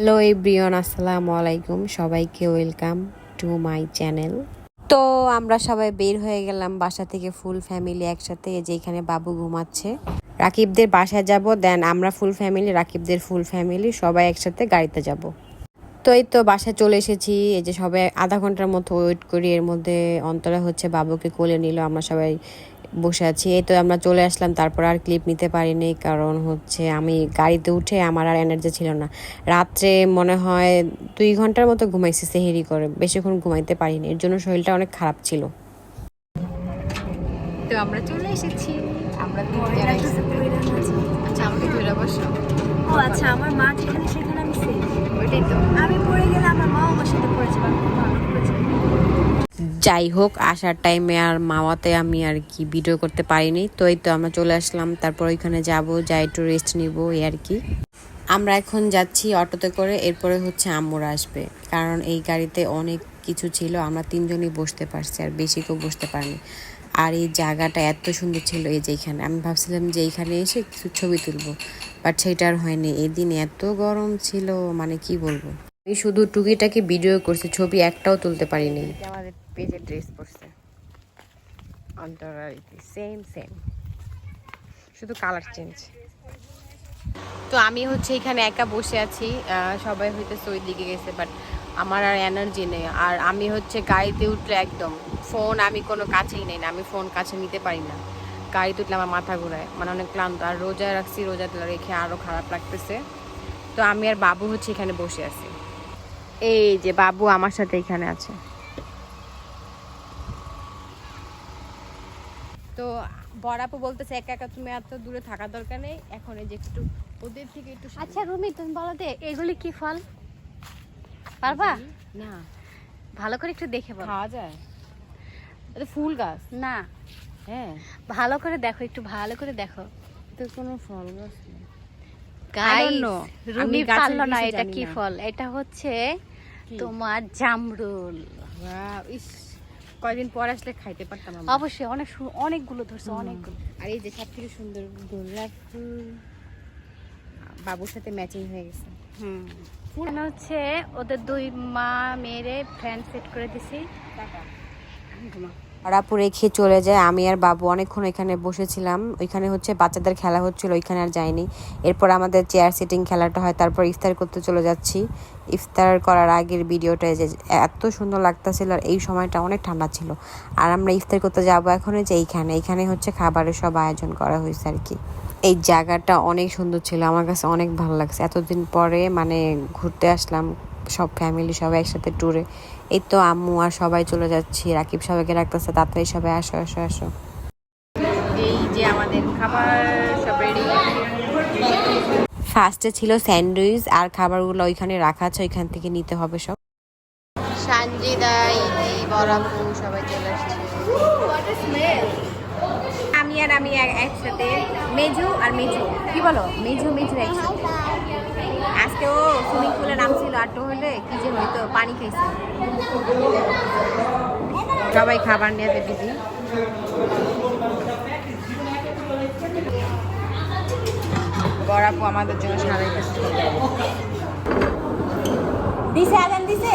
Hello everyone, আসসালামু আলাইকুম। সবাইকে ওয়েলকাম টু মাই চ্যানেল। তো আমরা সবাই বের হয়ে গেলাম বাসা থেকে ফুল ফ্যামিলি একসাথে, এই যে এখানে বাবু ঘুমাচ্ছে। রাকিবদের বাসায় যাব, দেন আমরা ফুল ফ্যামিলি, রাকিবদের ফুল ফ্যামিলি, সবাই একসাথে গাড়িতে যাব। তো এই তো বাসায় চলে এসেছি, এই যে সবাই আধা ঘণ্টার মতো ওয়েট করি, এর মধ্যে অন্তরা হচ্ছে বাবুকে কোলে নিল, আমরা সবাই বসে আছি। এই তো আমরা চলে আসলাম তারপর আর ক্লিপ নিতে পারিনি কারণ হচ্ছে আমি গাড়িতে উঠে আমার আর এনার্জি ছিল না। রাত্রে মনে হয় দুই ঘণ্টার মতো ঘুমাইছি সেহেরি করে। বেশিক্ষণ ঘুমাইতে পারিনি এর জন্য শরীরটা অনেক খারাপ ছিল। তো আমরা চলে এসেছি আমরা আচ্ছা আমাকে ধরে বসো। ও আচ্ছা আমার মা যেখানে সেখানে আমি ওইটাই তো। আমি পড়ে গেলে আমার মাও আমার সাথে পড়েছে বা খুব ভালো করেছে। যাই হোক আসার টাইমে আর মাওয়াতে আমি আর কি ভিডিও করতে পারিনি। তো এই তো আমরা চলে আসলাম, তারপর ওইখানে যাব, যাই একটু রেস্ট নিব, এই আর কি। আমরা এখন যাচ্ছি অটোতে করে, এরপরে হচ্ছে আম্মুরা আসবে। কারণ এই গাড়িতে অনেক কিছু ছিল, আমরা তিনজনই বসতে পারছি, আর বেশি কেউ বসতে পারিনি। আর এই জায়গাটা এত সুন্দর ছিল, এই যে এখানে। আমি ভাবছিলাম যে এইখানে এসে কিছু ছবি তুলবো বাট সেটা আর হয়নি। এদিন এত গরম ছিল মানে কি বলব? আমি শুধু টুকিটাকে ভিডিও করছি ছবি একটাও তুলতে পারিনি। আমাদের পেজে ড্রেস পরছে। অন্তরার সেম সেম শুধু কালার চেঞ্জ তো আমি হচ্ছে এখানে একা বসে আছি সবাই হইতেছে ওই দিকে গেছে বাট আমার আর এনার্জি নেই। আর আমি হচ্ছে গাড়িতে উঠলে একদম ফোন আমি কোনো কাছেই নেই না আমি ফোন কাছে নিতে পারি না। গাড়িতে উঠলে আমার মাথা ঘুরায় মানে অনেক ক্লান্ত। আর রোজা রাখছি রোজা রেখে আরও খারাপ লাগতেছে। তো আমি আর বাবু হচ্ছে এখানে বসে আছি। এই যে বাবু আমার সাথে এখানে আছে। তো বড়াপু বলতেছে একা একা তুমি এত দূরে থাকার দরকার নেই এখন এই যে একটু ওদের থেকে একটু আচ্ছা রুমি তুমি বলো দে এগুলি কি ফল? পারবা? না। ভালো করে একটু দেখে বলো। খাওয়া যায়? এটা ফুল গাছ? না। হ্যাঁ। ভালো করে দেখো একটু ভালো করে দেখো। তো কোনো ফল গাছ নেই। গাইস রুমি পারল না এটা কি ফল। এটা হচ্ছে? তোমার জামরুল। ইস কয়দিন পর আসলে খাইতে পারতাম আমরা। অবশ্যই অনেক অনেকগুলো ধরছে অনেকগুলো। আর এই যে সব থেকে সুন্দর গোলাপ ফুল বাবুর সাথে ম্যাচিং হয়ে গেছে। হুম। এখানে হচ্ছে ওদের দুই মা মেয়েরে ফ্যান সেট করে দিছি। ঘুমা রাপু রেখে চলে যায়। আমি আর বাবু অনেকক্ষণ এখানে বসেছিলাম। ওইখানে হচ্ছে বাচ্চাদের খেলা হচ্ছিল, ওইখানে আর যাইনি। এরপর আমাদের চেয়ার সিটিং খেলাটা হয়, তারপর ইফতার করতে চলে যাচ্ছি। ইফতার করার আগের ভিডিওটা যে, এত সুন্দর লাগতেছিল আর এই সময়টা অনেক ঠান্ডা ছিল। আর আমরা ইফতার করতে যাব এখন যে এইখানে। এইখানে হচ্ছে খাবারের সব আয়োজন করা হয়েছে আর কি। এই জায়গাটা অনেক সুন্দর ছিল, আমার কাছে অনেক ভালো লাগছে। এতদিন পরে মানে ঘুরতে আসলাম সব ফ্যামিলি সবাই একসাথে ট্যুরে এই তো আম্মু আর সবাই চলে যাচ্ছি রাকিব সবাইকে রাখতেছে তাড়াতাড়ি সবাই আসো আসো আসো। এই যে আমাদের খাবার সব রেডি ফার্স্টে ছিল স্যান্ডউইচ আর খাবারগুলো ওইখানে রাখা আছে ওইখান থেকে নিতে হবে সব। সানজিদা ইদি বরাপু সবাই চলে আসছে। আমি আর আমি এক- একসাথে মেজু আর মেজু কি বলো? মেজু মেজু একসাথে। আজকে ও সুইমিং পুলে নামছিল আর হলে কি যে হইতো, পানি খাইছে। সবাই খাবার নিয়ে বিজি বরাপু আমাদের জন্য সারাই দিছে আদান, দিছে?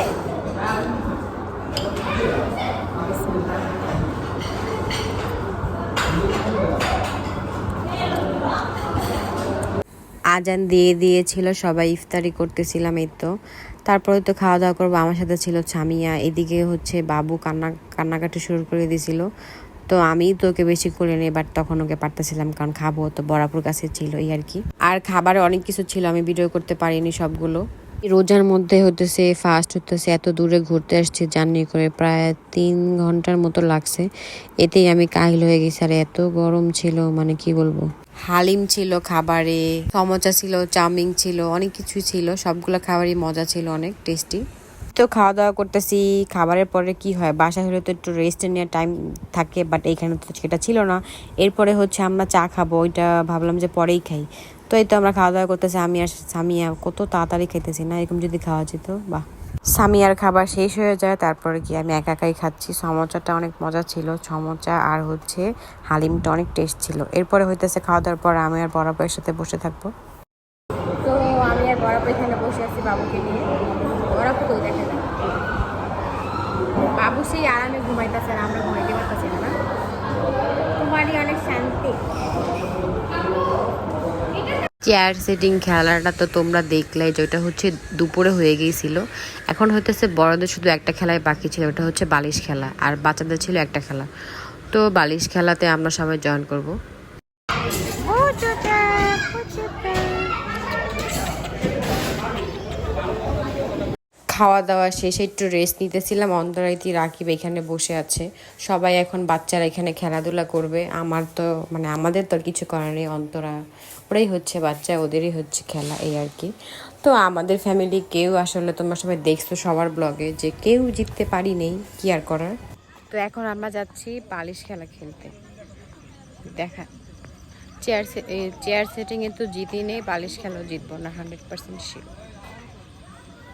আজান দিয়ে দিয়েছিল, সবাই ইফতারি করতেছিলাম এই তো। তারপরে তো খাওয়া দাওয়া করব, আমার সাথে ছিল ছামিয়া, এদিকে হচ্ছে বাবু কান্না, কান্নাকাটি শুরু করে দিয়েছিল তো আমি তো ওকে বেশি করে নিই বাট তখন ওকে পারতেছিলাম, কারণ খাব তো বরাপুর কাছে ছিল এই আর কি। আর খাবারে অনেক কিছু ছিল, আমি ভিডিও করতে পারিনি সবগুলো। রোজার মধ্যে হতেছে ফার্স্ট হতেছে এত দূরে ঘুরতে আসছে, জার্নি করে প্রায় তিন ঘণ্টার মতো লাগছে। এতেই আমি কাহিল হয়ে গেছি, আর এত গরম ছিল মানে কি বলব? হালিম ছিল খাবারে সমচা ছিল, চাউমিন ছিল, অনেক কিছুই ছিল, সবগুলো খাবারই মজা ছিল, অনেক টেস্টি তো খাওয়া দাওয়া করতেছি, খাবারের পরে কি হয়, বাসায় হলে তো একটু রেস্ট নেওয়ার টাইম থাকে বাট এইখানে তো সেটা ছিল না। এরপরে হচ্ছে আমরা চা খাব, ওইটা ভাবলাম যে পরেই খাই। তো এই তো আমরা খাওয়া দাওয়া করতেছি, আমি আর সামিয়া কত তাড়াতাড়ি খেতেছি না, এরকম যদি খাওয়া যেত, বাহ। সামিয়ার খাবার শেষ হয়ে যায়, তারপরে কি আমি একা একাই খাচ্ছি। সমোচাটা অনেক মজা ছিল, সমোচা আর হচ্ছে হালিমটা অনেক টেস্ট ছিল। এরপরে হইতেছে খাওয়া দাওয়ার পর আমি আর বরাবরের সাথে বসে থাকব। তো আমি আর বরাবর এখানে বসে আছি বাবুকে নিয়ে। তো দেখে না। বাবু সেই আরামে ঘুমাইতেছে না, আমরা ঘুমাইতে পারতেছি না তোমারই অনেক শান্তি। চেয়ার সেটিং খেলাটা তো তোমরা দেখলে যেটা হচ্ছে দুপুরে হয়ে গিয়েছিল। এখন হইতেছে বড়দের শুধু একটা খেলায় বাকি ছিল, ওটা হচ্ছে বালিশ খেলা, আর বাচ্চাদের ছিল একটা খেলা। তো বালিশ খেলাতে আমরা সবাই জয়েন করব। খাওয়া দাওয়া শেষে একটু রেস্ট নিতেছিলাম। অন্তরাইতি রাকিব এখানে বসে আছে। সবাই এখন বাচ্চারা এখানে খেলাধুলা করবে। আমার তো মানে আমাদের তো কিছু করার নেই। অন্তরা, ওরাই হচ্ছে বাচ্চা, ওদেরই হচ্ছে খেলা, এই আর কি। তো আমাদের ফ্যামিলি কেউ আসলে তোমরা সবাই দেখছ সবার ব্লগে যে কেউ জিততে পারি নেই, কি আর করার? তো এখন আমরা যাচ্ছি বালিশ খেলা খেলতে। দেখা চেয়ার চেয়ার সেটিংয়ে তো জিতি নেই বালিশ খেলাও জিতবো না হান্ড্রেড পার্সেন্ট শিওর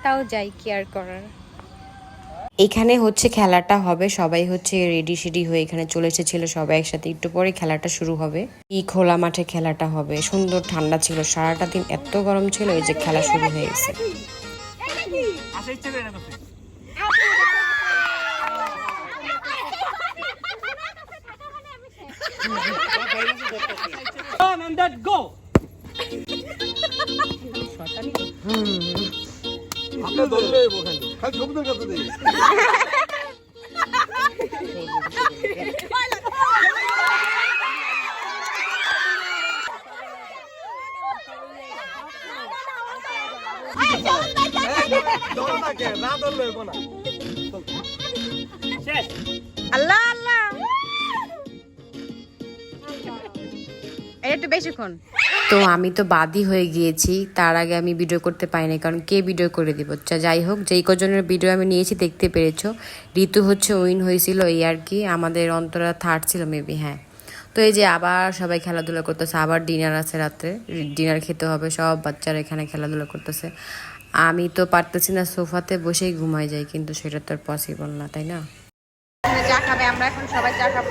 তাও যাই কি আর করার। এখানে হচ্ছে খেলাটা হবে সবাই হচ্ছে রেডি সেডি হয়ে এখানে চলে এসেছিল সবাই একসাথে একটু পরে খেলাটা শুরু হবে। এই খোলা মাঠে খেলাটা হবে সুন্দর ঠান্ডা ছিল সারাটা দিন এত গরম ছিল এই যে খেলা শুরু হয়ে গেছে। Go. আপনি ধরলে ওখানে। খালি ছবিদের কাছে দেই। কে না ধরলে হইবো না আল্লাহ আল্লাহ। এটা একটু বেশিক্ষণ। তো আমি তো বাদই হয়ে গিয়েছি। তার আগে আমি ভিডিও করতে পারিনি কারণ কে ভিডিও করে দিব? যা যাই হোক যেই কজনের ভিডিও আমি নিয়েছি দেখতে পেরেছ। ঋতু হচ্ছে উইন হয়েছিল এই আর কি আমাদের অন্তরা থার্ড ছিল মেবি হ্যাঁ। তো এই যে আবার সবাই খেলাধুলা করতেছে আবার ডিনার আছে রাত্রে ডিনার খেতে হবে সব বাচ্চারা এখানে খেলাধুলা করতেছে। আমি তো পারতেছি না সোফাতে বসেই ঘুমাই যাই কিন্তু সেটা তো আর পসিবল না তাই না? চা খাবে আমরা এখন সবাই চা খাব।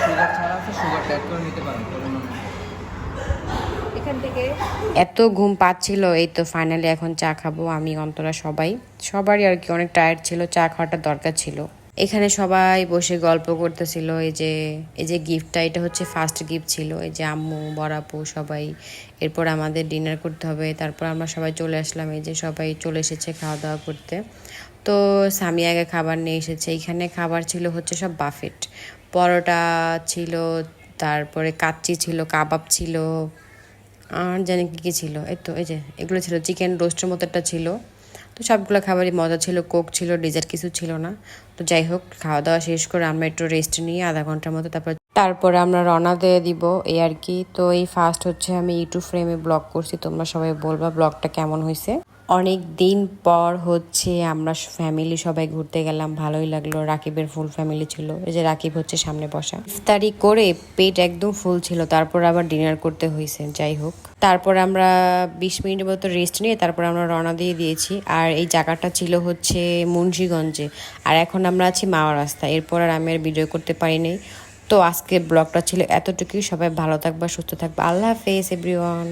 সুগার ছাড়া সুগার করে নিতে পারেন। এত ঘুম পাচ্ছিল, এই তো ফাইনালি এখন চা খাব, আমি, অন্তরা, সবাই। সবারই আর কি অনেক টায়ার্ড ছিল, চা খাওয়াটা দরকার ছিল। এখানে সবাই বসে গল্প করতেছিল, এই যে এই যে গিফটটা এটা হচ্ছে ফার্স্ট গিফট ছিল, এই যে আম্মু বড়াপু সবাই। এরপর আমাদের ডিনার করতে হবে, তারপর আমরা সবাই চলে আসলাম, এই যে সবাই চলে এসেছে খাওয়া দাওয়া করতে। তো স্বামী আগে খাবার নিয়ে এসেছে, এখানে খাবার ছিল হচ্ছে সব বাফেট পরোটা ছিল, তারপরে কাচ্চি ছিল, কাবাব ছিল আর জানি কী কী ছিল। এই তো, এই যে, এগুলো ছিল। চিকেন রোস্টের মতো একটা ছিল। তো সবগুলো খাবারই মজা ছিল কোক ছিল ডেজার্ট কিছু ছিল না। তো যাই হোক, খাওয়া দাওয়া শেষ করে আমরা একটু রেস্ট নিয়ে আধা ঘণ্টার মতো তারপর তারপরে আমরা রওনা দিয়ে দিব এই আর কি। তো এই ফার্স্ট হচ্ছে আমি ইউটিউব ফ্রেমে ব্লগ করছি, তোমরা সবাই বলবা ব্লগটা কেমন হয়েছে। অনেক দিন পর হচ্ছে আমরা ফ্যামিলি সবাই ঘুরতে গেলাম, ভালোই লাগল। রাকিবের ফুল ফ্যামিলি ছিল। এই যে রাকিব হচ্ছে সামনে বসা। ইফতারি করে পেট একদম ফুল ছিল। তারপর আবার ডিনার করতে হয়েছে যাই হোক। তারপর আমরা বিশ মিনিটের মতো রেস্ট নিয়ে তারপর আমরা রওনা দিয়ে দিয়েছি। আর এই জায়গাটা ছিল হচ্ছে মুন্সিগঞ্জে। আর এখন আমরা আছি মাওয়া রাস্তা। এরপর আর আমি আর ভিডিও করতে পারিনি। তো আজকে ব্লগটা ছিল এতটুকুই। সবাই ভালো থাকবা, সুস্থ থাকবা। আল্লাহ হাফেজ এভরিওয়ান